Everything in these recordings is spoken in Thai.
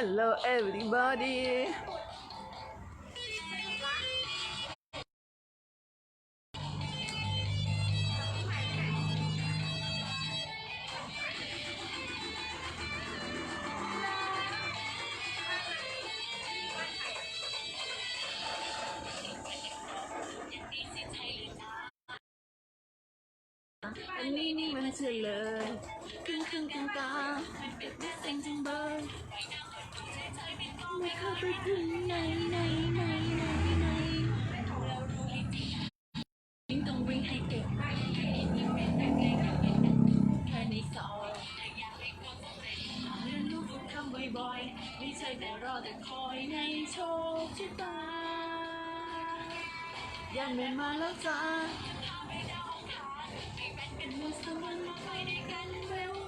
Hello everybody อันนี้นี่มันเฉยเลยครึ่ง ไม่เข้าไปถึงไหนไหนไหนไหนไหนวิ่งต้องวิ่งให้เก่งแค่นี้ก็เรียนรู้ฝึกทำบ่อยๆไม่ใช่แต่รอแต่คอยในโชคชะตายันเดินมาแล้วจ้าเป็นมือสมันมาไปด้วยกันเร็ว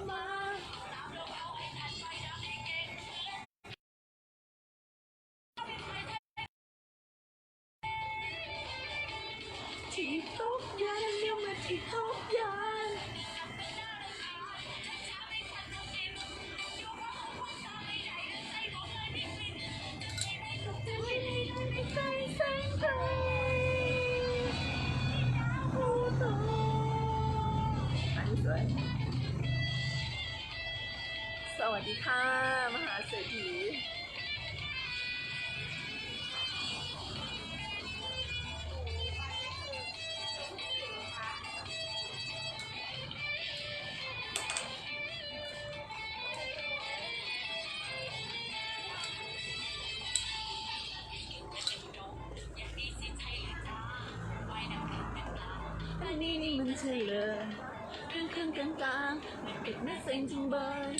ครึ่งครึ่งกลางกลางเด็กน่เซ็งจังเบย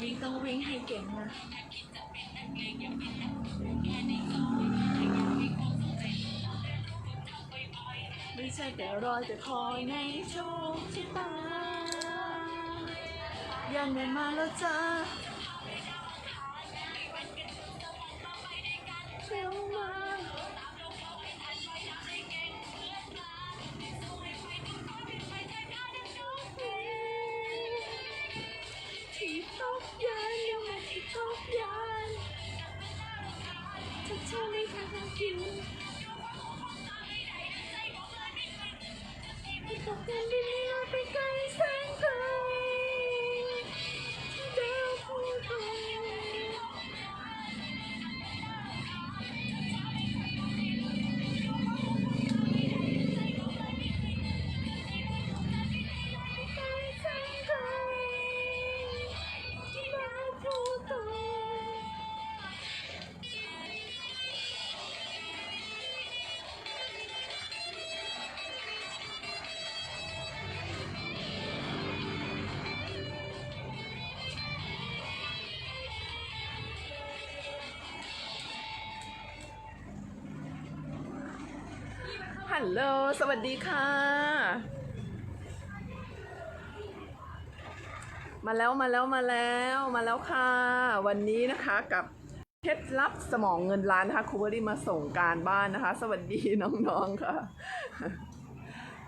วิ่งต้องวิ่งให้เก่งนะไม่ใช่แต่รอยแต่คอยในโชคชะตายังเดินมาแล้วจ้า ที่ตกยานยังมาที่ตกยานถ้าเธอไม่ทำทางกินที่ตกยานดินให้เราไปไกลแสนไกลเดาวพูดตรง ลโหล สวัสดีค่ะ มาแล้วมาแล้วมาแล้วมาแล้วค่ะ วันนี้นะคะกับเคล็ดลับสมองเงินล้านนะคะครูเบอรี่มาส่งการบ้านนะคะ สวัสดีน้องๆค่ะ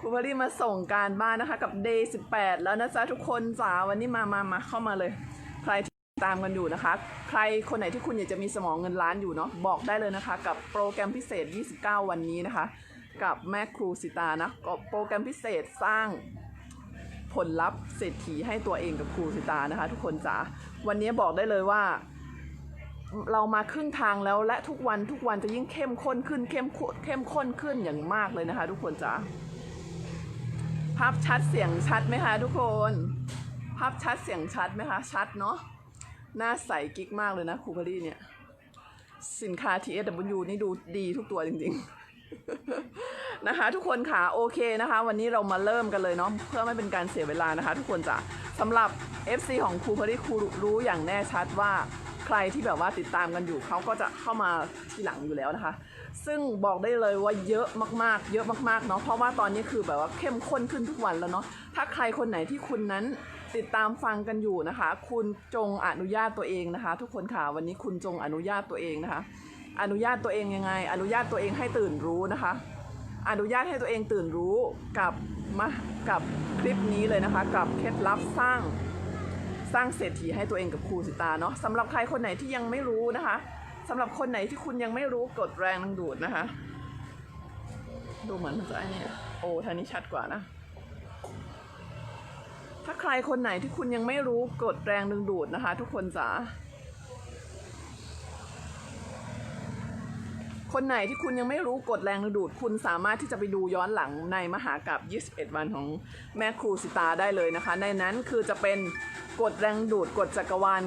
ครูเบอรี่มาส่งการบ้านนะคะกับ day 18 แล้วนะจ๊ะทุกคนจ๋าวันนี้มามามาเข้ามาเลย ใครที่ตามกันอยู่นะคะ ใครคนไหนที่คุณอยากจะมีสมองเงินล้านอยู่เนาะบอกได้เลยนะคะ กับโปรแกรมพิเศษ 29 วันนี้นะคะ กับแม่ครูสิตานะก็โปรแกรมพิเศษสร้างผลลัพธ์เศรษฐีให้ตัวเองกับครูสิตานะคะ ทุกคนจ๋าวันนี้บอกได้เลยว่า เรามาครึ่งทางแล้วและทุกวันทุกวันจะยิ่งเข้มข้นขึ้นเข้มข้นเข้มข้นขึ้นอย่างมากเลยนะคะ ทุกคนจ๋าภาพชัดเสียงชัดไหมคะทุกคน ภาพชัดเสียงชัดไหมคะชัดเนาะหน้าใสกิ๊กมากเลยนะครูพอดีเนี่ย สินค้า TSW นี่ดูดีทุกตัวจริงๆ นะคะ ทุกคนค่ะโอเคนะคะ วันนี้เรามาเริ่มกันเลยเนาะเพื่อไม่เป็นการเสียเวลานะคะ ทุกคนจ้ะสำหรับ FC ของครูพอดีครูรู้อย่างแน่ชัดว่าใครที่แบบว่าติดตามกันอยู่เขาก็จะเข้ามาทีหลังอยู่แล้วนะคะ ซึ่งบอกได้เลยว่าเยอะมากๆ เยอะมากๆเนาะเพราะว่าตอนนี้คือแบบว่าเข้มข้นขึ้นทุกวันแล้วเนาะถ้าใครคนไหนที่คุณนั้นติดตามฟังกันอยู่นะคะ คุณจงอนุญาตตัวเองนะคะ ทุกคนค่ะวันนี้คุณจงอนุญาตตัวเองนะคะ อนุญาตตัวเองยังไง อนุญาตตัวเองให้ตื่นรู้นะคะ อนุญาตให้ตัวเองตื่นรู้กับมากับคลิปนี้เลยนะคะ กับเคล็ดลับสร้างสร้างเศรษฐีให้ตัวเองกับครูสิตาเนาะสำหรับใครคนไหนที่ยังไม่รู้นะคะสำหรับคนไหนที่คุณยังไม่รู้กฎแรงดึงดูดนะคะ ดูเหมือนมันจะไอ้นี่โอ้ทางนี้ชัดกว่านะ ถ้าใครคนไหนที่คุณยังไม่รู้กฎแรงดึงดูดนะคะ ทุกคนจ๋า คนไหนที่คุณยังไม่รู้กฎแรงดึงดูด คุณสามารถที่จะไปดูย้อนหลังในมหากาบ21 วันของแม่ครูสิตาได้เลยนะคะ ในนั้นคือจะเป็นกฎแรงดูดกฎจักรวาล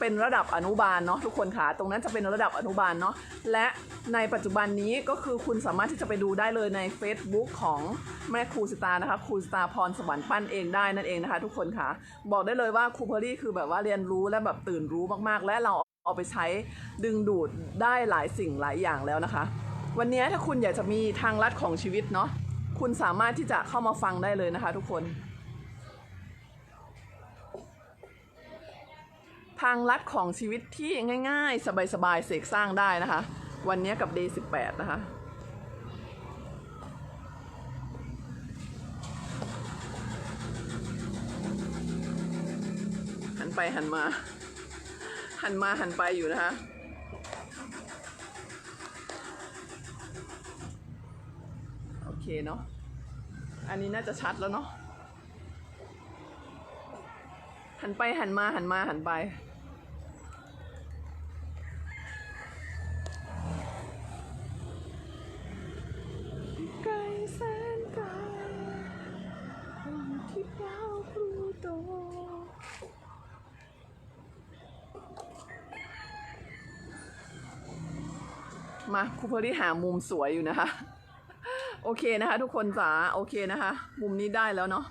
เป็นระดับอนุบาลเนาะทุกคนค่ะ ตรงนั้นจะเป็นระดับอนุบาลเนาะและในปัจจุบันนี้ก็คือคุณสามารถที่จะไปดูได้เลยใน Facebook ของแม่ครูสตาร์นะคะครูสตาพรสวรรค์ปั้นเองได้นั่นเองนะคะ ทุกคนค่ะ บอกได้เลยว่าครูเพอรี่คือแบบว่าเรียนรู้และแบบตื่นรู้มากๆ และเรา เอาไปใช้ดึงดูดได้หลายสิ่งหลายอย่างแล้วนะคะ วันนี้ถ้าคุณอยากจะมีทางลัดของชีวิตเนาะคุณสามารถที่จะเข้ามาฟังได้เลยนะคะ ทุกคน ทางลัดของชีวิตที่ง่าย ๆ สบายๆเสกสร้างได้นะคะ วันนี้กับ day 18 นะคะหันไปหันมา หันมาหันไปอยู่นะคะโอเคเนาะอันนี้น่าจะชัดแล้วเนาะหันไปหันมาหันมาหันไป ไกลแสนไกลอยู่ที่ดาวพลูโต มาครูเพอรี่หามุมสวยอยู่นะคะ โอเคนะคะ ทุกคนจ๋าโอเคนะคะ มุมนี้ได้แล้วเนาะ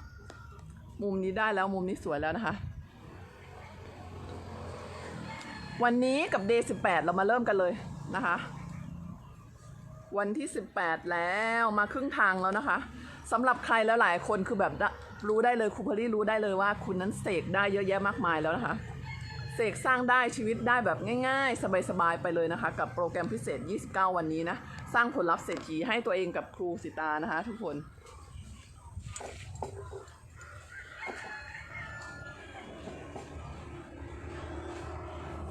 มุมนี้ได้แล้วมุมนี้สวยแล้วนะคะ วันนี้กับ day 18เรามาเริ่มกันเลยนะคะ วันที่18แล้วมาครึ่งทางแล้วนะคะสำหรับใครแล้วหลายคนคือแบบรู้ได้เลยครูเพอลี่รู้ได้เลยว่า คุณนั้นเสกได้เยอะแยะมากมายแล้วนะคะ เสกสร้างได้ชีวิตได้แบบง่ายๆ สบายๆ ไปเลยนะคะ กับโปรแกรมพิเศษ 29 วันนี้นะ สร้างผลลัพธ์เศรษฐีให้ตัวเองกับครูสิตานะคะ ทุกคน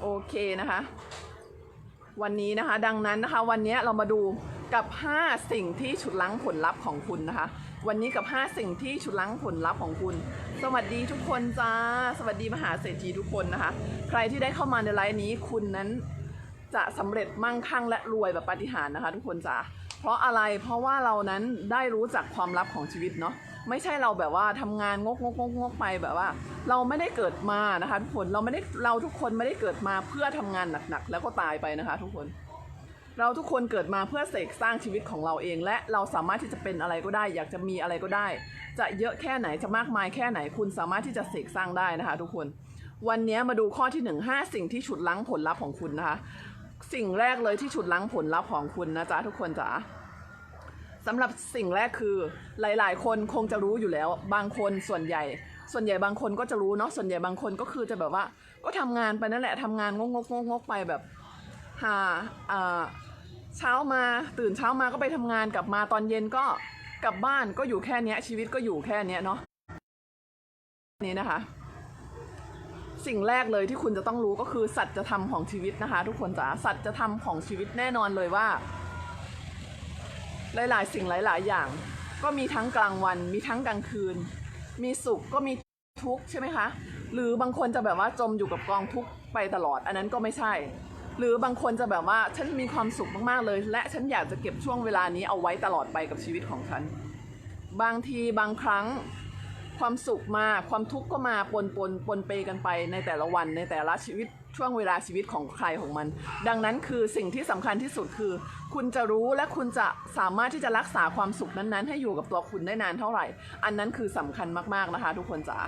โอเคนะคะ วันนี้นะคะดังนั้นนะคะ วันนี้เรามาดูกับ 5 สิ่งที่ฉุดลั้งผลลัพธ์ของคุณนะคะ วันนี้กับ 5 สิ่งที่ฉุดลั้งผลลัพธ์ของคุณ สวัสดีทุกคนจ้า สวัสดีมหาเศรษฐีทุกคนนะคะ ใครที่ได้เข้ามาในไลน์นี้คุณนั้นจะสำเร็จมั่งคั่งและรวยแบบปาฏิหาริย์นะคะ ทุกคนจ้าเพราะอะไรเพราะว่าเรานั้นได้รู้จักความลับของชีวิตเนาะไม่ใช่เราแบบว่าทำงานงกงกงกงกไปแบบว่า เราไม่ได้เกิดมานะคะทุกคนเราไม่ได้เราทุกคนไม่ได้เกิดมาเพื่อทำงานหนักๆแล้วก็ตายไปนะคะ ทุกคน เราทุกคนเกิดมาเพื่อเสกสร้างชีวิตของเราเอง และเราสามารถที่จะเป็นอะไรก็ได้ อยากจะมีอะไรก็ได้ จะเยอะแค่ไหนจะมากมายแค่ไหนคุณสามารถที่จะเสกสร้างได้นะคะทุกคน วันนี้มาดูข้อที่หนึ่งห้าสิ่งที่ฉุดลั้งผลลัพธ์ของคุณนะคะ สิ่งแรกเลยที่ฉุดลั้งผลลัพธ์ของคุณนะจ๊ะทุกคนจ๋าสำหรับสิ่งแรกคือหลาย ๆ คนคงจะรู้อยู่แล้ว บางคนส่วนใหญ่ ส่วนใหญ่บางคนก็จะรู้เนาะส่วนใหญ่บางคนก็คือจะแบบว่า ก็ทำงานไปนั่นแหละทำงานงกงกงกงกไปแบบหาอ่า เช้ามาตื่นเช้ามาก็ไปทำงานกลับมาตอนเย็นก็กลับบ้านก็อยู่แค่เนี้ย ชีวิตก็อยู่แค่เนี้ยเนาะนี่นะคะ สิ่งแรกเลยที่คุณจะต้องรู้ก็คือสัจธรรมของชีวิตนะคะ ทุกคนจ๋าสัจธรรมของชีวิตแน่นอนเลยว่า หลาย ๆ สิ่งหลาย ๆ อย่าง ก็มีทั้งกลางวัน มีทั้งกลางคืน มีสุขก็มีทุกข์ใช่ไหมคะ หรือบางคนจะแบบว่าจมอยู่กับกองทุกข์ไปตลอด อันนั้นก็ไม่ใช่ หรือบางคนจะแบบว่าฉันมีความสุขมากๆเลย และฉันอยากจะเก็บช่วงเวลานี้เอาไว้ตลอดไปกับชีวิตของฉัน บางทีบางครั้งความสุขมาความทุกข์ก็มาปนปนปนเปกันไปในแต่ละวันในแต่ละชีวิตช่วงเวลาชีวิตของใครของมัน ดังนั้นคือสิ่งที่สำคัญที่สุดคือ คุณจะรู้และคุณจะสามารถที่จะรักษาความสุขนั้นๆ ให้อยู่กับตัวคุณได้นานเท่าไหร่ อันนั้นคือสำคัญมากๆนะคะ ทุกคนจ๋า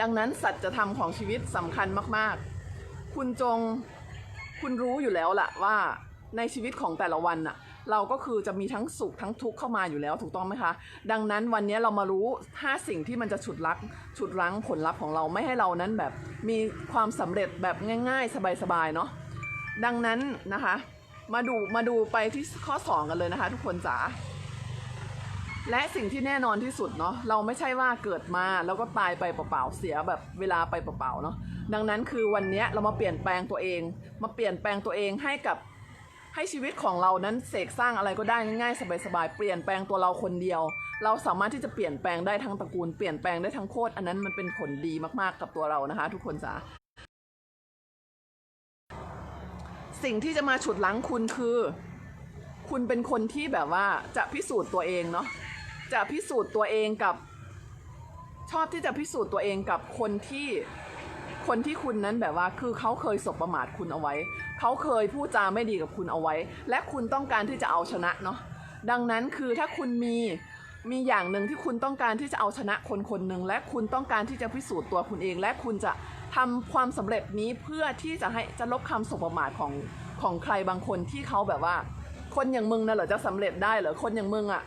ดังนั้นสัจธรรมของชีวิตสำคัญมาก ๆ คุณจง คุณรู้อยู่แล้วล่ะว่าในชีวิตของแต่ละวันน่ะ เราก็คือจะมีทั้งสุขทั้งทุกข์เข้ามาอยู่แล้วถูกต้องไหมคะ ดังนั้นวันนี้เรามารู้ 5 สิ่งที่มันจะฉุดลักฉุดรั้งผลลัพธ์ของเราไม่ให้เรานั้นแบบมีความสำเร็จแบบง่าย ๆ สบายๆเนาะดังนั้นนะคะ มาดูมาดูไปที่ข้อสองกันเลยนะคะ ทุกคนจ๋า และสิ่งที่แน่นอนที่สุดเนาะเราไม่ใช่ว่าเกิดมาแล้วก็ตายไปเปล่าๆเสียแบบเวลาไปเปล่าๆเนาะดังนั้นคือวันนี้เรามาเปลี่ยนแปลงตัวเอง มาเปลี่ยนแปลงตัวเองให้กับให้ชีวิตของเรานั้นเสกสร้างอะไรก็ได้ง่ายๆสบายๆเปลี่ยนแปลงตัวเราคนเดียว เราสามารถที่จะเปลี่ยนแปลงได้ทั้งตระกูลเปลี่ยนแปลงได้ทั้งโคตรอันนั้นมันเป็นผลดีมากๆกับตัวเรานะคะ ทุกคนจ๋าสิ่งที่จะมาฉุดลังคุณคือ คุณเป็นคนที่แบบว่าจะพิสูจน์ตัวเองเนาะ จะพิสูจน์ตัวเองกับ ชอบที่จะพิสูจน์ตัวเองกับคนที่คนที่คุณนั้นแบบว่าคือเขาเคยสบประมาทคุณเอาไว้ เขาเคยพูดจาไม่ดีกับคุณเอาไว้ และคุณต้องการที่จะเอาชนะเนาะดังนั้นคือถ้าคุณมีมีอย่างหนึ่งที่คุณต้องการที่จะเอาชนะคนคนหนึ่งและคุณต้องการที่จะพิสูจน์ตัวคุณเอง และคุณจะทำความสำเร็จนี้เพื่อที่จะให้จะลบคำสบประมาทของของใครบางคนที่เขาแบบว่า คนอย่างมึงนะเหรอจะสำเร็จได้เหรอคนอย่างมึงอะ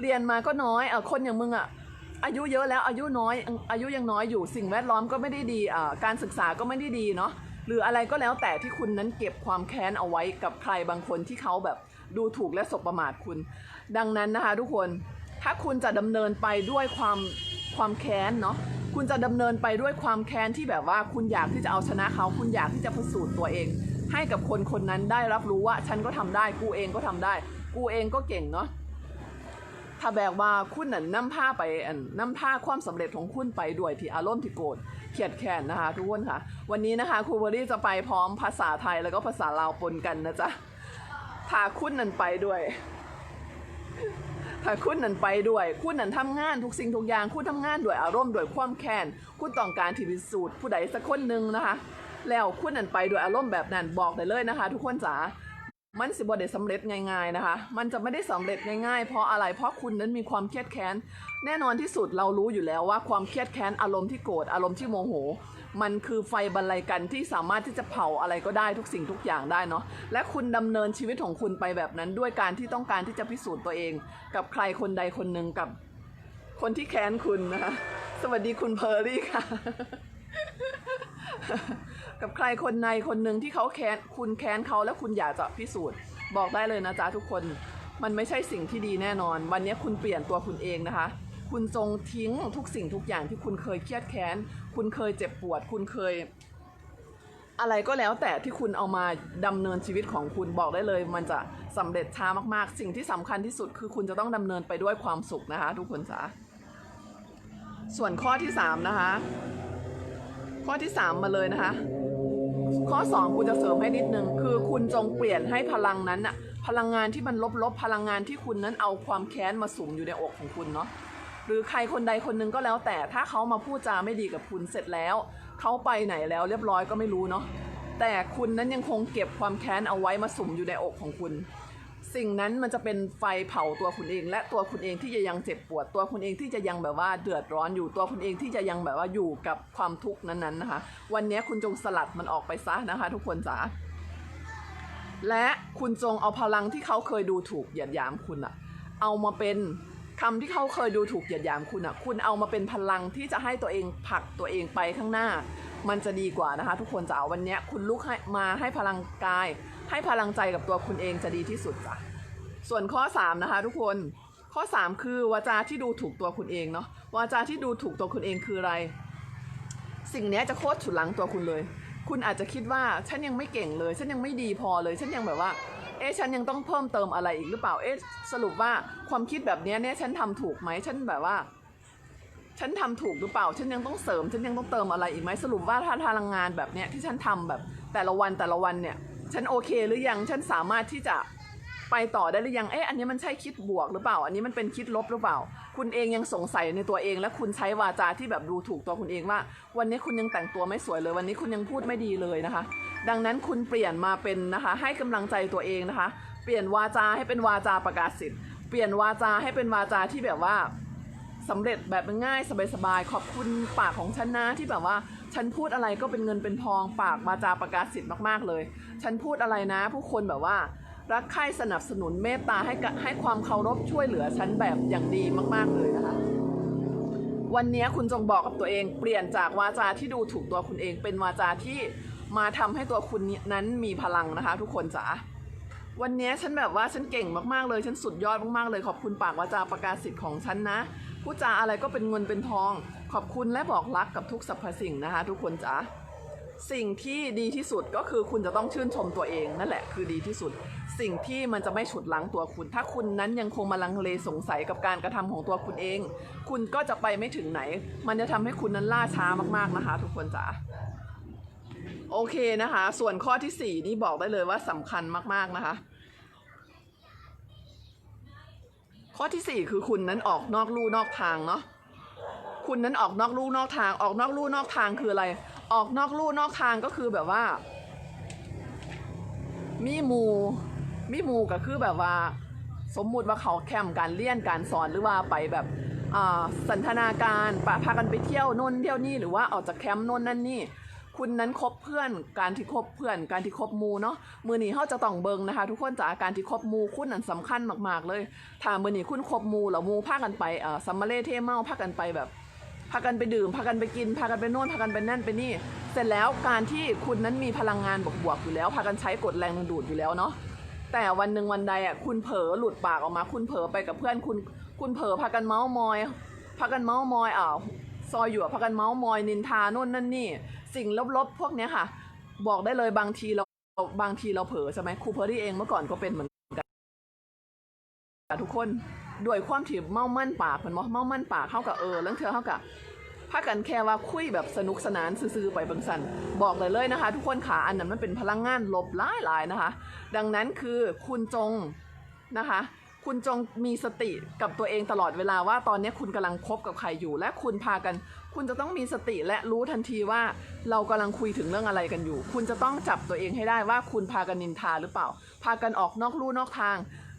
เรียนมาก็น้อยเออคนอย่างมึงอะอายุเยอะแล้วอายุน้อยอายุยังน้อยอยู่สิ่งแวดล้อมก็ไม่ได้ดีอ่าการศึกษาก็ไม่ได้ดีเนาะหรืออะไรก็แล้วแต่ที่คุณนั้นเก็บความแค้นเอาไว้กับใครบางคนที่เขาแบบดูถูกและสบประมาทคุณ ดังนั้นนะคะทุกคนถ้าคุณจะดำเนินไปด้วยความความแค้นเนาะคุณจะดำเนินไปด้วยความแค้นที่แบบว่าคุณอยากที่จะเอาชนะเขา คุณอยากที่จะพิสูจน์ตัวเอง ให้กับคนคนนั้นได้รับรู้ว่า ฉันก็ทำได้ กูเองก็ทำได้ กูเองก็เก่งเนาะ ถ้าแบบว่าคุณน่ะนำผ้าไปอันนำผ้าความสำเร็จของคุณไปด้วยที่อารมณ์ที่โกรธเขียดแค้นนะคะทุกคนค่ะ วันนี้นะคะครูเบอรี่จะไปพร้อมภาษาไทยแล้วก็ภาษาลาวปนกันนะจ๊ะพาคุณนั่นไปด้วยถ้าคุณนั่นไปด้วย คุณนั่นทำงานทุกสิ่งทุกอย่าง คุณทำงานด้วยอารมณ์ด้วยความแค้น คุณต้องการที่พิสูจน์ผู้ใดสักคนหนึ่งนะคะ แล้วคุณนั่นไปด้วยอารมณ์แบบนั้นบอกได้เลยนะคะ ทุกคนจ๋า มันสิบ่ได้สำเร็จง่ายๆนะคะ มันจะไม่ได้สำเร็จง่ายๆ เพราะอะไรเพราะคุณนั้นมีความเครียดแค้น แน่นอนที่สุดเรารู้อยู่แล้วว่าความเครียดแค้นอารมณ์ที่โกรธอารมณ์ที่โมโห มันคือไฟบรรลัยกันที่สามารถที่จะเผาอะไรก็ได้ทุกสิ่งทุกอย่างได้เนาะและคุณดำเนินชีวิตของคุณไปแบบนั้น ด้วยการที่ต้องการที่จะพิสูจน์ตัวเอง กับใครคนใดคนหนึ่งกับ คนที่แค้นคุณนะคะสวัสดีคุณเพอร์รี่ค่ะ กับใครคนในคนหนึ่งที่เขาแค้นคุณแค้นเขาแล้วคุณอยากจะพิสูจน์ บอกได้เลยนะจ๊ะทุกคน มันไม่ใช่สิ่งที่ดีแน่นอน วันนี้คุณเปลี่ยนตัวคุณเองนะคะ คุณจงทิ้งทุกสิ่งทุกอย่างที่คุณเคยเครียดแค้น คุณเคยเจ็บปวด คุณเคย อะไรก็แล้วแต่ที่คุณเอามาดำเนินชีวิตของคุณบอกได้เลย มันจะสำเร็จช้ามากๆ สิ่งที่สำคัญที่สุดคือคุณจะต้องดำเนินไปด้วยความสุขนะคะ ทุกคนจ้ะส่วนข้อที่สามนะคะข้อที่สามมาเลยนะคะ ข้อสองคุณจะเสริมให้นิดนึงคือคุณจงเปลี่ยนให้พลังนั้นอะพลังงานที่มันลบๆพลังงานที่คุณนั้นเอาความแค้นมาสุมอยู่ในอกของคุณเนาะหรือใครคนใดคนหนึ่งก็แล้วแต่ถ้าเขามาพูดจาไม่ดีกับคุณเสร็จแล้ว เขาไปไหนแล้วเรียบร้อยก็ไม่รู้เนาะแต่คุณนั้นยังคงเก็บความแค้นเอาไว้มาสุมอยู่ในอกของคุณ สิ่งนั้นมันจะเป็นไฟเผาตัวคุณเอง และตัวคุณเองที่จะยังเจ็บปวดตัวคุณเองที่จะยังแบบว่าเดือดร้อนอยู่ตัวคุณเองที่จะยังแบบว่าอยู่กับความทุกข์นั้นๆนะคะ วันนี้คุณจงสลัดมันออกไปซะนะคะ ทุกคนจ๋าและคุณจงเอาพลังที่เขาเคยดูถูกเหยียดหยามคุณอะเอามาเป็นคำที่เขาเคยดูถูกเหยียดหยามคุณอะคุณเอามาเป็นพลังที่จะให้ตัวเองผลักตัวเองไปข้างหน้า มันจะดีกว่านะคะ ทุกคนจ๋าวันนี้คุณลุกให้มาให้พลังกาย ให้พลังใจกับตัวคุณเองจะดีที่สุดจ้ะส่วนข้อ 3 นะคะ ทุกคนข้อ 3 คือวาจาที่ดูถูกตัวคุณเองเนาะวาจาที่ดูถูกตัวคุณเองคืออะไร สิ่งนี้จะโคตรฉุดหลังตัวคุณเลย คุณอาจจะคิดว่าฉันยังไม่เก่งเลย ฉันยังไม่ดีพอเลย ฉันยังแบบว่า เอ๊ะฉันยังต้องเพิ่มเติมอะไรอีกหรือเปล่าเอ๊ะสรุปว่าความคิดแบบนี้เนี่ยฉันทำถูกไหมฉันแบบว่าฉันทำถูกหรือเปล่า ฉันยังต้องเสริม ฉันยังต้องเติมอะไรอีกไหมสรุปว่าถ้าพลังงานแบบเนี้ยที่ฉันทำแบบแต่ละวันแต่ละวันเนี่ย ฉันโอเคหรือยังฉันสามารถที่จะไปต่อได้หรือยังเอ๊ะอันนี้มันใช่คิดบวกหรือเปล่า อันนี้มันเป็นคิดลบหรือเปล่า คุณเองยังสงสัยในตัวเอง และคุณใช้วาจาที่แบบดูถูกตัวคุณเองว่า วันนี้คุณยังแต่งตัวไม่สวยเลย วันนี้คุณยังพูดไม่ดีเลยนะคะ ดังนั้นคุณเปลี่ยนมาเป็นนะคะ ให้กำลังใจตัวเองนะคะ เปลี่ยนวาจาให้เป็นวาจาประกาศสิทธิ์เปลี่ยนวาจาให้เป็นวาจาที่แบบว่าสำเร็จแบบง่ายสบายๆขอบคุณปากของฉันนะที่แบบว่า ฉันพูดอะไรก็เป็นเงินเป็นทองปากมาจาประกาศสิทธิ์มากๆเลย ฉันพูดอะไรนะ ผู้คนแบบว่า รักใคร่สนับสนุนเมตตาให้ให้ความเคารพช่วยเหลือฉันแบบอย่างดีมากๆเลยนะคะ วันนี้คุณจงบอกกับตัวเอง เปลี่ยนจากวาจาที่ดูถูกตัวคุณเอง เป็นวาจาที่มาทำให้ตัวคุณนั้นมีพลังนะคะ ทุกคนจ๋าวันนี้ฉันแบบว่าฉันเก่งมากๆเลย ฉันสุดยอดมากๆเลย ขอบคุณปากวาจาประกาศสิทธิ์ของฉันนะพูดจาอะไรก็เป็นเงินเป็นทอง ขอบคุณและบอกรักกับทุกสรรพสิ่งนะคะ ทุกคนจ๋าสิ่งที่ดีที่สุดก็คือคุณจะต้องชื่นชมตัวเองนั่นแหละคือดีที่สุด สิ่งที่มันจะไม่ฉุดลังตัวคุณ ถ้าคุณนั้นยังคงมาลังเลสงสัยกับการกระทำของตัวคุณเอง คุณก็จะไปไม่ถึงไหน มันจะทำให้คุณนั้นล่าช้ามากๆนะคะ ทุกคนจ๋าโอเคนะคะ ส่วนข้อที่สี่นี่บอกได้เลยว่าสำคัญมากๆนะคะ ข้อที่สี่คือคุณนั้นออกนอกลู่นอกทางเนาะ คุณนั้นออกนอกลู่นอกทาง ออกนอกลู่นอกทางคืออะไร ออกนอกลู่นอกทางก็คือแบบว่า มีหมูมีหมูก็คือแบบว่า สมมุติว่าเขาแคมป์การเรียนการสอนหรือว่าไปแบบอ่าสันทนาการปะพากันไปเที่ยวน่นเที่ยวนี่หรือว่าออกจากแคมป์น่นนั่นนี่ คุณนั้นคบเพื่อน การที่คบเพื่อน การที่คบมูเนาะมือหนีเขาจะต้องเบิงนะคะ ทุกคนจากการที่คบมูคุณนั้นสำคัญมากๆเลยถ้ามือหนีคุณคบมูแล้วหมูพากันไปเอ่อซัมมาเลเทเมาพากันไปแบบากันไปดื่ม พากันไปกิน พากันไปโน่น พากันไปนั่นไปนี่ เสร็จแล้วการที่คุณนั้นมีพลังงานบวกๆอยู่แล้ว พากันใช้กดแรงดึงดูดอยู่แล้วเนาะ แต่วันหนึ่งวันใดอะคุณเผลอหลุดปากออกมา คุณเผลอไปกับเพื่อนคุณ คุณเผลอพากันเมาส์มอย พากันเมาส์มอยอ้าวซอยอยู่พากันเมาส์มอยนินทาโน่นนั่นนี่ สิ่งลบๆพวกเนี้ยค่ะ บอกได้เลยบางทีเราบางทีเราเผลอใช่ไหมครูเพอร์รี่เองเมื่อก่อนก็เป็นเหมือนกันทุกคนด้วยความที่เมามั่นปากเหมือนเมามั่นปากเข้ากับเออแล้วเธอเข้ากับากันแค่ว่าคุยแบบสนุกสนานซื่อๆไปบางสัน บอกเลยเลยนะคะ ทุกคนขาอันนั้นมันเป็นพลังงานลบหลายๆนะคะ ดังนั้นคือคุณจงนะคะคุณจงมีสติกับตัวเองตลอดเวลาว่าตอนนี้คุณกำลังคบกับใครอยู่ และคุณพากัน คุณจะต้องมีสติและรู้ทันทีว่าเรากำลังคุยถึงเรื่องอะไรกันอยู่ คุณจะต้องจับตัวเองให้ได้ว่าคุณพากันนินทาหรือเปล่า พากันออกนอกลู่นอกทาง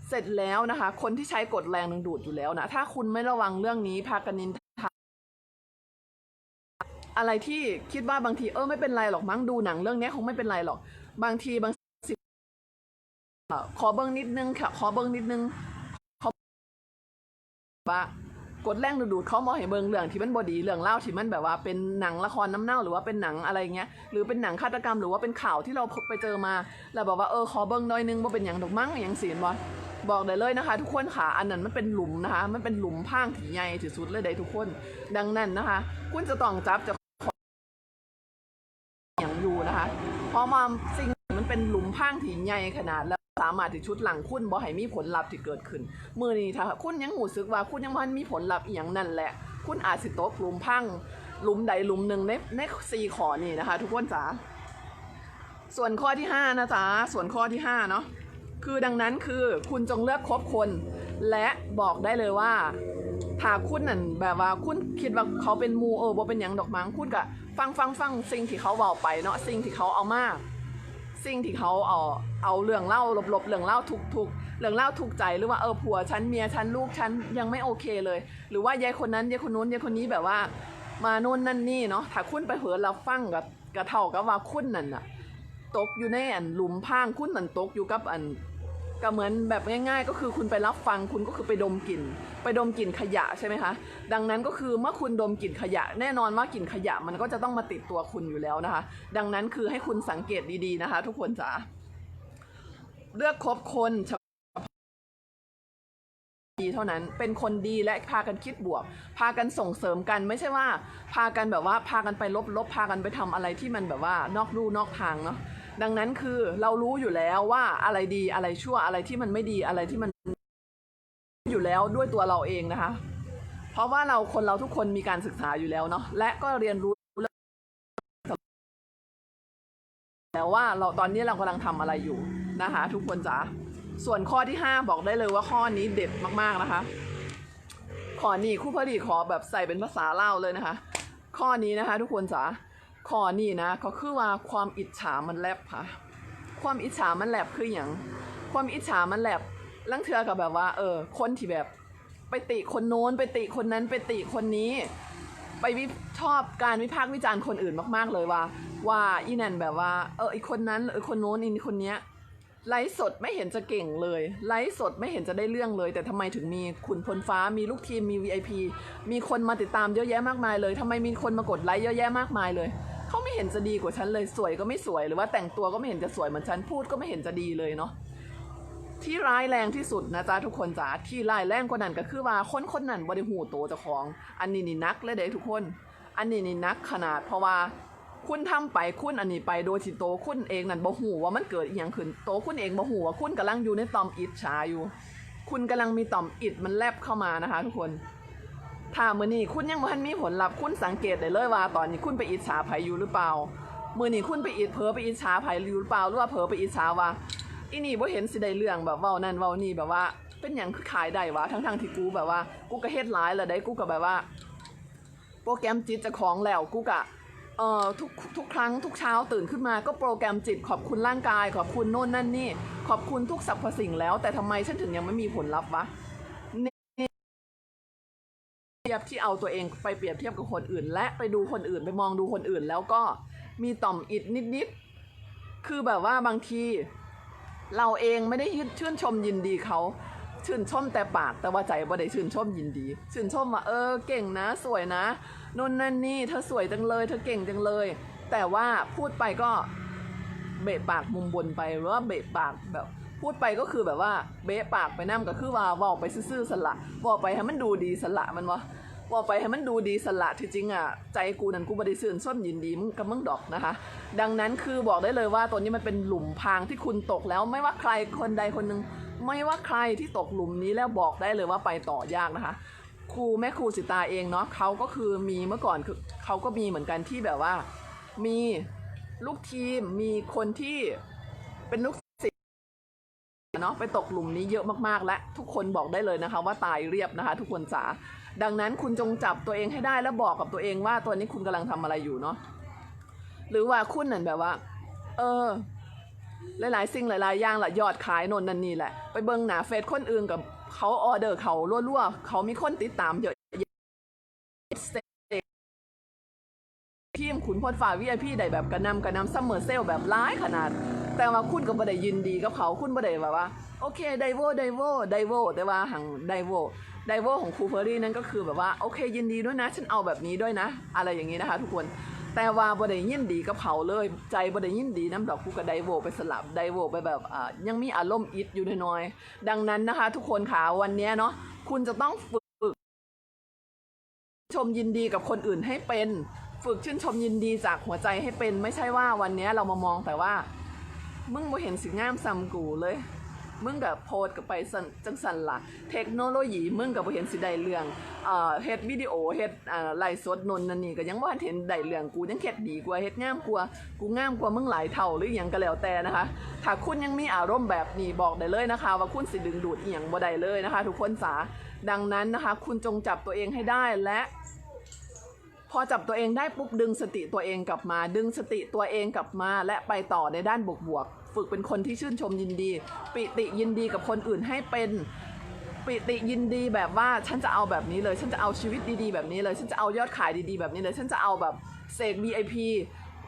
เสร็จแล้วนะคะ คนที่ใช้กดแรงดึงดูดอยู่แล้วนะถ้าคุณไม่ระวังเรื่องนี้พากันนินทา อะไรที่คิดว่าบางทีเออไม่เป็นไรหรอกมั้งดูหนังเรื่องนี้คงไม่เป็นไรหรอก บางทีบางสิเอ่อขอเบิ้งนิดนึงค่ะ ขอเบิ้งนิดนึงขาว่ากดแรงดูดๆเขามองเห็นเบิ้งเรื่องที่มันบอดีเรื่องเล่าที่มันแบบว่าเป็นหนังละครน้ำเน่าหรือว่าเป็นหนังอะไรเงี้ยหรือเป็นหนังฆาตกรรมหรือว่าเป็นข่าวที่เราไปเจอมาแล้วบอกว่าเออขอเบิ้งหน้อยนึงว่าเป็นอย่างดอกมั้งอย่างสีนบอบอกได้เลยนะคะ ทุกคนค่ะอันนั้นมันเป็นหลุมนะคะ มันเป็นหลุมพรางที่ใหญ่ที่สุดเลยได้ทุกคน ดังนั้นนะคะ คุณจะต้องจับจะ อย่างอยู่นะคะ เพ ราะมาสิ่งมันเป็นหลุมพรางที่ใหญ่ขนาดแล้วสามารถที่ชุดหลังคุณบ่ให้มีผลลัพธ์ที่เกิดขึ้น มือนี้ถ้าคุณยังหูซึกว่าคุณยังมันมีผลลัพธ์อีหยังนั่นแหละ คุณอาจสิตกหลุมพรางหลุมใดหลุมหนึ่งในในสี่ขอนี่นะคะ ทุกคนจ๋าส่วนข้อที่ห้านะจ๊ะส่วนข้อที่ห้าเนาะคือดังนั้นคือคุณจงเลือกคบคน และบอกได้เลยว่า ถ้าคุณนั่นแบบว่าคุณคิดว่าเขาเป็นมูเออบ่เป็นหยังดอกมั้งคุณก็ฟังฟังฟังสิ่งที่เขาเว้าไปเนาะสิ่งที่เขาเอามาสิ่งที่เขาเอาเอาเรื่องเล่าหลบๆเรื่องเล่าทุกทุกเรื่องเล่าทุกใจหรือว่าเออผัวฉันเมียฉันลูกฉันยังไม่โอเคเลย หรือว่ายายคนนั้นยายคนนู้นยายคนนี้แบบว่า มาโน่นนั่นนี่เนาะถ้าคุณไปเผลอเราฟังกับกระเท่ากับว่าคุณนั่นน่ะตกอยู่ในอันหลุมพรางคุณนั่นตกอยู่กับอัน ก็เหมือนแบบง่าย ๆ ก็คือคุณไปรับฟังคุณก็คือไปดมกลิ่น ไปดมกลิ่นขยะใช่ไหมคะ ดังนั้นก็คือเมื่อคุณดมกลิ่นขยะ แน่นอนว่ากลิ่นขยะมันก็จะต้องมาติดตัวคุณอยู่แล้วนะคะ ดังนั้นคือให้คุณสังเกตดีๆนะคะ ทุกคนจ๋าเลือกคบคนดีเท่านั้นเป็นคนดีและพากันคิดบวก พากันส่งเสริมกันไม่ใช่ว่า พากันแบบว่าพากันไปลบลบพากันไปทำอะไรที่มันแบบว่านอกลู่นอกทางเนาะ ดังนั้นคือเรารู้อยู่แล้วว่าอะไรดีอะไรชั่วอะไรที่มันไม่ดีอะไรที่มันอยู่แล้วด้วยตัวเราเองนะคะ เพราะว่าเราคนเราทุกคนมีการศึกษาอยู่แล้วเนาะและก็เรียนรู้แล้วว่าเราตอนนี้เรากำลังทำอะไรอยู่นะคะ ทุกคนจ๋าส่วนข้อที่ห้าบอกได้เลยว่าข้อนี้เด็ดมากๆนะคะ ขอนี้ครู่พอดีขอแบบใส่เป็นภาษาเล่าเลยนะคะ ข้อนี้นะคะ ทุกคนจ๋า ข้อนี้นะก็คือว่าความอิจฉามันแลบค่ะ ความอิจฉามันแลบคืออย่างความอิจฉามันแลบลังเทือกับแบบว่า เออ คนที่แบบ ไปติคนโน้น ไปติคนนั้น ไปติคนนี้ ไปวิชอบการวิพากษ์วิจารณ์คนอื่นมากๆเลยว่า ว่าอีนันแบบว่า เออไอคนนั้นเออคนโน้นอีคนเนี้ยไลฟ์สดไม่เห็นจะเก่งเลย ไลฟ์สดไม่เห็นจะได้เรื่องเลย แต่ทำไมถึงมีขุนพลฟ้า มีลูกทีม มี VIP มีคนมาติดตามเยอะแยะมากมายเลยทำไมมีคนมากดไลค์เยอะแยะมากมายเลย เขาไม่เห็นจะดีกว่าฉันเลยสวยก็ไม่สวยหรือว่าแต่งตัวก็ไม่เห็นจะสวยเหมือนฉันพูดก็ไม่เห็นจะดีเลยเนาะที่ร้ายแรงที่สุดนะจ๊ะทุกคนจ๋าที่ร้ายแรงกว่านั้นก็คือว่าคนคนนั้นบริหูโตเจ้าของ อันนี้นี่นักเลยเด้ทุกคน อันนี้นี่นักขนาดเพราะว่าคุณทำไปคุณอันนี้ไปโดยที่โตคุณเองนั่นบ่หูว่ามันเกิดอหย่างขึ้นโตคุณเองบ่หูว่าคุณกำลังอยู่ในตอมอิดชาอยู่ คุณกำลังมีต่อมอิดมันแลบเข้ามานะคะ ทุกคน ถ้ามื้อนี้คุณยังบ่ทันมีผลลัพธ์คุณสังเกตได้เลยว่า ตอนนี้คุณไปอิจฉาไผอยู่หรือเปล่า มื้อนี้คุณไปอิจเผลอไปอิจฉาไผอยู่หรือเปล่าหรือว่าเผลอไปอิจฉาว่าอีนี่บ่เห็นสิได้เรื่องแบบเว้านั่นเว้านี่แบบว่า เป็นหยังคือขายได้วะทั้งๆที่กูแบบว่า กูก็เฮ็ดหลายแล้วได้กูก็แบบว่า โปรแกรมจิตจะของแล้วกูกะเอ่อทุกทุกครั้งทุกเช้าตื่นขึ้นมาก็โปรแกรมจิตขอบคุณร่างกาย ขอบคุณโน่นนั่นนี่ ขอบคุณทุกสรรพสิ่งแล้ว แต่ทำไมฉันถึงยังไม่มีผลลัพธ์วะ ยบที่เอาตัวเองไปเปรียบเทียบกับคนอื่น และไปดูคนอื่นไปมองดูคนอื่น แล้วก็มีต่อมอิดนิดๆคือแบบว่าบางที เราเองไม่ได้ชื่นชมยินดีเขาชื่นชมแต่ปากแต่ว่าใจบ่ได้ชื่นชมยินดี ชื่นชมว่าเออเก่งนะ สวยนะนนนั่นนี่เธอสวยจังเลย เธอเก่งจังเลย แต่ว่าพูดไปก็เบะปากมุมบนไปหรือว่าเบะปากแบบพูดไปก็คือแบบว่าเบะปากไปนั่ก็คือว่าว่าไปซื่อๆสละว่าไปให้มันดูดีสละมันวะ ว่าไปให้มันดูดีสละที่จริงอะใจกูนั่นกูบ่ได้ซื่นส้มยินดีมึงกับมึงดอกนะคะ ดังนั้นคือบอกได้เลยว่าตัวนี้มันเป็นหลุมพางที่คุณตกแล้วไม่ว่าใครคนใดคนหนึ่งไม่ว่าใครที่ตกหลุมนี้แล้วบอกได้เลยว่าไปต่อยากนะคะ ครูแม่ครูสิตาเองเนาะเขาก็คือมีเมื่อก่อนคือเขาก็มีเหมือนกันที่แบบว่า มีลูกทีมมีคนที่เป็นลูกศิษย์เนาะไปตกหลุมนี้เยอะมากๆ และทุกคนบอกได้เลยนะคะ ว่าตายเรียบนะคะ ทุกคนจ๋า ดังนั้นคุณจงจับตัวเองให้ได้แล้วบอกกับตัวเองว่าตัวนี้คุณกำลังทำอะไรอยู่เนาะหรือว่าคุณนั่นแบบว่า เออ หลายๆสิ่งหลายๆอย่างละยอดขายนนนันนี่แหละ ไปเบิ่งหนาเฟซคนอื่นกับเขาออเดอร์เขารั่วๆเขามีคนติดตามเยอะแยะทีมขุนพลฝ่าวีไอพีได้แบบกระนำกระนำซัมเมอร์เซลแบบร้ายขนาด แต่ว่าคุณก็บ่ได้ยินดีกับเขาคุณบ่ได้แบบว่า โอเคไดโวไดโวไดโวแต่ว่าหังไดโว ไดโวอร์ของครูเฟอรี่นั่นก็คือแบบว่าโอเคยินดีด้วยนะ ฉันเอาแบบนี้ด้วยนะ อะไรอย่างนี้นะคะ ทุกคนแต่ว่าบ่ได้ยินดีกับเขาเลย ใจบ่ได้ยินดีน้ำดอกกูกับไดโวไปสลับไดโวไปแบบยังมีอารมณ์อิดอยู่น้อยๆดังนั้นนะคะ ทุกคนค่ะวันนี้เนาะคุณจะต้องฝึก ชมยินดีกับคนอื่นให้เป็น ฝึกชื่นชมยินดีจากหัวใจให้เป็น ไม่ใช่ว่าวันนี้เรามามองแต่ว่า มึงบ่เห็นสิ่งงามซ้ำกูเลย มึงกับโพสกับไปสั่นจังสันละเทคโนโลยีมึงกับเห็นสิได้เรื่องเอ่อเฮ็ดวิดีโอเฮ็ดอ่าไลฟ์สดนนนั่นนี่ก็ยังบ่ทันเห็นได้เรื่องกูยังเฮ็ดดีกว่าเฮ็ดงามกว่ากูงามกว่ามึงหลายเท่าหรือหยังก็แล้วแต่นะคะ ถ้าคุณยังมีอารมณ์แบบนี้บอกได้เลยนะคะ ว่าคุณสิดึงดูดเอียงบ่ได้เลยนะคะ ทุกคนจ๋าดังนั้นนะคะ คุณจงจับตัวเองให้ได้และพอจับตัวเองได้ปุ๊บดึงสติตัวเองกลับมา ดึงสติตัวเองกลับมา และไปต่อในด้านบวกบวกๆ ฝึกเป็นคนที่ชื่นชมยินดี ปิติยินดีกับคนอื่นให้เป็นปิติยินดีแบบว่าฉันจะเอาแบบนี้เลย ฉันจะเอาชีวิตดีๆ แบบนี้เลย ฉันจะเอายอดขายดีๆ แบบนี้เลย ฉันจะเอาแบบเสก VIP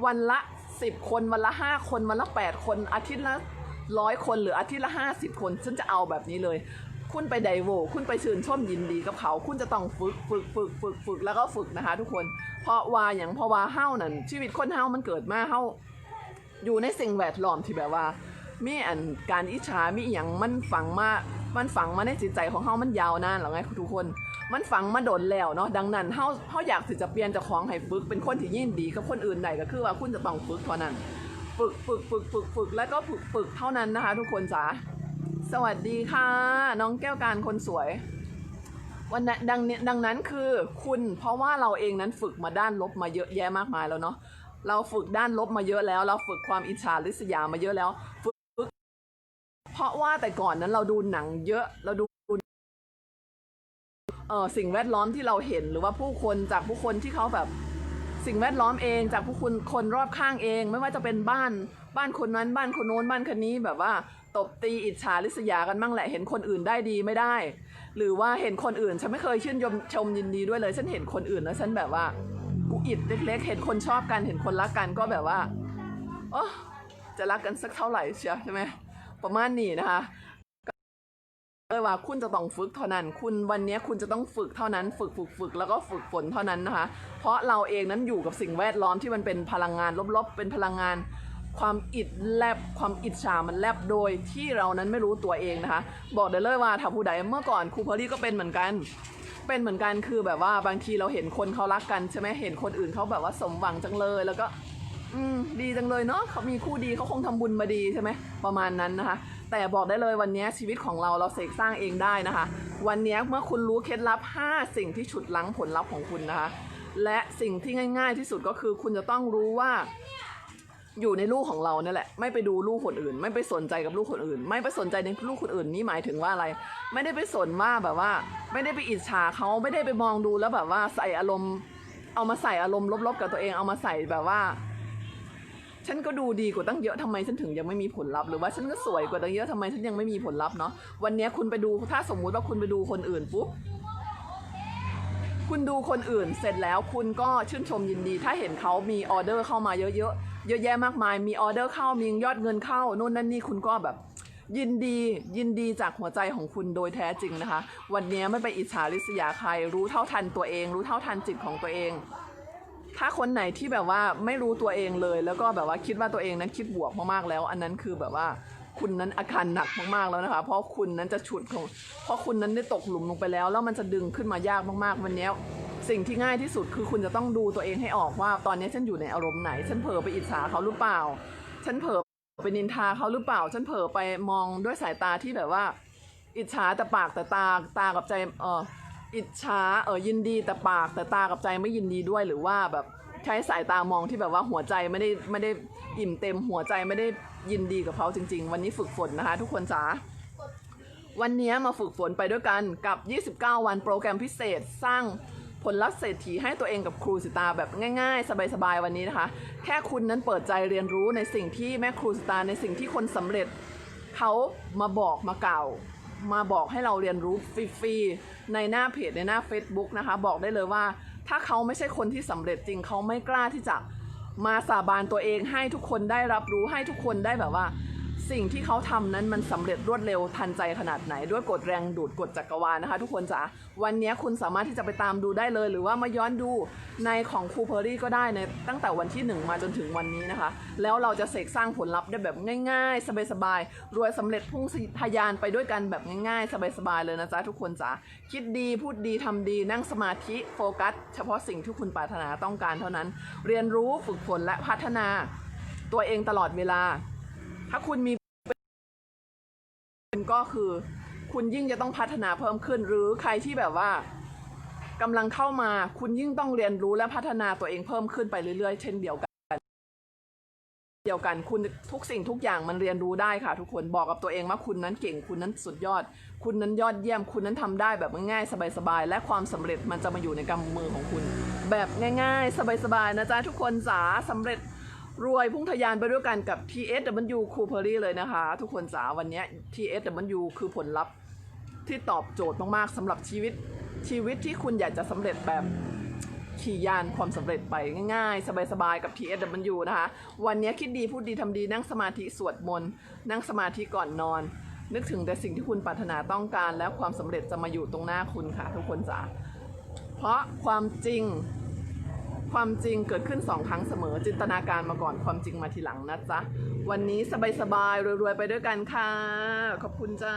วันละ 10 คน วันละ 5 คน วันละ 8 คน อาทิตย์ละร้อยคนหรืออาทิตย์ละ 50 คน ฉันจะเอาแบบนี้เลย คุณไปไดโวคุณไปชื่นชมยินดีกับเขา คุณจะต้องฝึกฝึกฝึกฝึกฝึกแล้วก็ฝึกนะคะ ทุกคน เพราะว่าอย่างเพราะว่าเฮ้านั่นชีวิตคนเฮ้ามันเกิดมาเฮ้า อยู่ในสิ่งแวดล้อมที่แบบว่า มีอันการอิจฉามีอหย่างมันฝังมามันฝังมาในจิตใจของเฮามันยาวนานหรอไงทุกคน มันฝังมาโดนแล้วเนาะดังนั้นเฮาเฮาอยากสิจะเปลี่ยนจากของให้ฝึกเป็นคนที่ยินดีกับคนอื่นได้ก็คือว่าคุณจะต้องฝึกเท่านั้น ฝึกฝึกฝึกฝึกฝึกแล้วก็ฝึกฝึกเท่านั้นนะคะ ทุกคนจ๋าสวัสดีค่ะ น้องแก้วการคนสวยวันนั้นดังนี้ดังนั้นคือคุณเพราะว่าเราเองนั้นฝึกมาด้านลบมาเยอะแยะมากมายแล้วเนาะ เราฝึกด้านลบมาเยอะแล้ว เราฝึกความอิจฉาริษยามาเยอะแล้วฝึกฝกเพราะว่าแต่ก่อนนั้นเราดูหนังเยอะเราดูเออสิ่งแวดล้อมที่เราเห็นหรือว่าผู้คนจากผู้คนที่เขาแบบ สิ่งแวดล้อมเองจากผู้คนคนรอบข้างเอง ไม่ว่าจะเป็นบ้านบ้านคนนั้นบ้านคนโน้นบ้านคนนี้แบบว่าตบตีอิจฉาริษยากันบ้างแหละเห็นคนอื่นได้ดีไม่ได้ หรือว่าเห็นคนอื่นฉันไม่เคยชื่นชมชมยินดีด้วยเลย ฉันเห็นคนอื่นแล้วฉันแบบว่า อิดเล็ก ๆ เห็นคนชอบกันเห็นคนรักกันก็แบบว่าโอ้จะรักกันสักเท่าไหร่เชียวใช่ไหมประมาณนี้นะคะเลยว่าคุณจะต้องฝึกเท่านั้น คุณวันนี้คุณจะต้องฝึกเท่านั้น ฝึกฝึกฝึกแล้วก็ฝึกฝนเท่านั้นนะคะ เพราะเราเองนั้นอยู่กับสิ่งแวดล้อมที่มันเป็นพลังงานลบๆ เป็นพลังงาน ความอิดแลบความอิจฉามันแลบโดยที่เรานั้นไม่รู้ตัวเองนะคะ บอกได้เลยว่าถ้าผู้ใดเมื่อก่อนครูเพอรี่ก็เป็นเหมือนกัน เป็นเหมือนกันคือแบบว่าบางทีเราเห็นคนเขารักกันใช่ไหมเห็นคนอื่นเขาแบบว่าสมหวังจังเลย แล้วก็ อืมดีจังเลยเนาะเขามีคู่ดีเขาคงทำบุญมาดีใช่ไหมประมาณนั้นนะคะ แต่บอกได้เลยวันนี้ชีวิตของเราเราเสกสร้างเองได้นะคะ วันนี้เมื่อคุณรู้เคล็ดลับ 5 สิ่งที่ฉุดลั้งผลลัพธ์ของคุณนะคะ และสิ่งที่ง่าย ๆ ที่สุดก็คือคุณจะต้องรู้ว่า อยู่ในลูกของเราเนี่ยแหละ ไม่ไปดูลูกคนอื่น ไม่ไปสนใจกับลูกคนอื่น ไม่ไปสนใจในลูกคนอื่นนี่หมายถึงว่าอะไร ไม่ได้ไปสนว่าแบบว่า ไม่ได้ไปอิจฉาเขาไม่ได้ไปมองดูแล้วแบบว่าใส่อารมณ์ เอามาใส่อารมณ์ลบๆกับตัวเองเอามาใส่แบบว่า ฉันก็ดูดีกว่าตั้งเยอะทำไมฉันถึงยังไม่มีผลลัพธ์หรือว่าฉันก็สวยกว่าตั้งเยอะทำไมฉันยังไม่มีผลลัพธ์เนาะวันนี้คุณไปดูถ้าสมมุติว่าคุณไปดูคนอื่นปุ๊บคุณดูคนอื่นเสร็จแล้วคุณก็ชื่นชมยินดี ถ้าเห็นเขามีออเดอร์เข้ามาเยอะ เยอะแยะมากมาย มีออเดอร์เข้ามียอดเงินเข้านู่นนั่นนี่คุณก็แบบยินดียินดีจากหัวใจของคุณโดยแท้จริงนะคะ วันนี้ไม่ไปอิจฉาริษยาใคร รู้เท่าทันตัวเอง รู้เท่าทันจิตของตัวเอง ถ้าคนไหนที่แบบว่าไม่รู้ตัวเองเลย แล้วก็แบบว่าคิดว่าตัวเองนั้นคิดบวกมากๆแล้ว อันนั้นคือแบบว่าคุณนั้นอาการหนักมากๆแล้วนะคะ เพราะคุณนั้นจะฉุดของเพราะคุณนั้นได้ตกหลุมลงไปแล้ว แล้วมันจะดึงขึ้นมายากมากๆ วันนี้ สิ่งที่ง่ายที่สุดคือคุณจะต้องดูตัวเองให้ออกว่า ตอนนี้ฉันอยู่ในอารมณ์ไหน ฉันเผลอไปอิจฉาเขาหรือเปล่า ฉันเผลอไปนินทาเขาหรือเปล่า ฉันเผลอไปมองด้วยสายตาที่แบบว่า อิจฉาแต่ปากแต่ตาตากับใจเอออิจฉาเออยินดีแต่ปากแต่ตากับใจไม่ยินดีด้วยหรือว่าแบบใช้สายตามองที่แบบว่าหัวใจไม่ได้ไม่ได้อิ่มเต็มหัวใจไม่ได้ยินดีกับเขาจริง ๆ วันนี้ฝึกฝนนะคะ ทุกคนจ๋าวันนี้มาฝึกฝนไปด้วยกันกับ 29 วันโปรแกรมพิเศษสร้าง ผลลัพธ์เศรษฐีให้ตัวเองกับครูสิตาแบบง่ายๆ สบายๆวันนี้นะคะ แค่คุณนั้นเปิดใจเรียนรู้ในสิ่งที่แม่ครูสิตาในสิ่งที่คนสำเร็จเขามาบอกมาเก่า มาบอกให้เราเรียนรู้ฟรีๆในหน้าเพจในหน้า Facebook นะคะ บอกได้เลยว่า ถ้าเขาไม่ใช่คนที่สำเร็จจริงเขาไม่กล้าที่จะมาสาบานตัวเองให้ทุกคนได้รับรู้ให้ทุกคนได้แบบว่า สิ่งที่เขาทำนั้นมันสำเร็จรวดเร็วทันใจขนาดไหน ด้วยกฎแรงดูดกฎจักรวาลนะคะ ทุกคนจ๋าวันนี้คุณสามารถที่จะไปตามดูได้เลย หรือว่ามาย้อนดูในของครูเพอรี่ก็ได้ในตั้งแต่วันที่ 1 มาจนถึงวันนี้นะคะ แล้วเราจะเสกสร้างผลลัพธ์ได้แบบง่าย ๆ สบายๆรวยสำเร็จพุ่งทะยานไปด้วยกันแบบง่ายๆ สบายๆเลยนะจ๊ะทุกคนจ๋าคิดดีพูดดีทำดีนั่งสมาธิโฟกัส เฉพาะสิ่งที่คุณปรารถนาต้องการเท่านั้น เรียนรู้ฝึกฝนและพัฒนา ตัวเองตลอดเวลา ถ้าคุณมี ก็คือ คุณยิ่งจะต้องพัฒนาเพิ่มขึ้น หรือใครที่แบบว่ากำลังเข้ามาคุณยิ่งต้องเรียนรู้และพัฒนาตัวเองเพิ่มขึ้นไปเรื่อยๆ เช่นเดียวกัน เดียวกันคุณทุกสิ่งทุกอย่างมันเรียนรู้ได้ค่ะ ทุกคนบอกกับตัวเองว่าคุณนั้นเก่งคุณนั้นสุดยอด คุณนั้นยอดเยี่ยม คุณนั้นทำได้แบบง่ายๆสบายๆและความสำเร็จมันจะมาอยู่ในกำมือของคุณ แบบง่าย ๆ สบายๆนะจ๊ะทุกคนจ๋าสำเร็จ รวยพุ่งทะยานไปด้วยกันกับ TSW c o o p e r y เลยนะคะ ทุกคนจ๋าวันนี้ TSW คือผลลัพธ์ที่ตอบโจทย์มากๆสำหรับชีวิตชีวิตที่คุณอยากจะสำเร็จแบบขี่ยานความสำเร็จไปง่ายๆ สบายๆ กับ TSW นะคะ วันนี้คิดดีพูดดีทำดีนั่งสมาธิสวดมนต์นั่งสมาธิก่อนนอน นึกถึงแต่สิ่งที่คุณปรารถนาต้องการ แล้วความสำเร็จจะมาอยู่ตรงหน้าคุณค่ะ ทุกคนจ๋าเพราะความจริง ความจริงเกิดขึ้นสองครั้งเสมอ จินตนาการมาก่อนความจริงมาทีหลังนะจ๊ะ วันนี้สบายๆรวยๆไปด้วยกันค่ะ ขอบคุณจ้า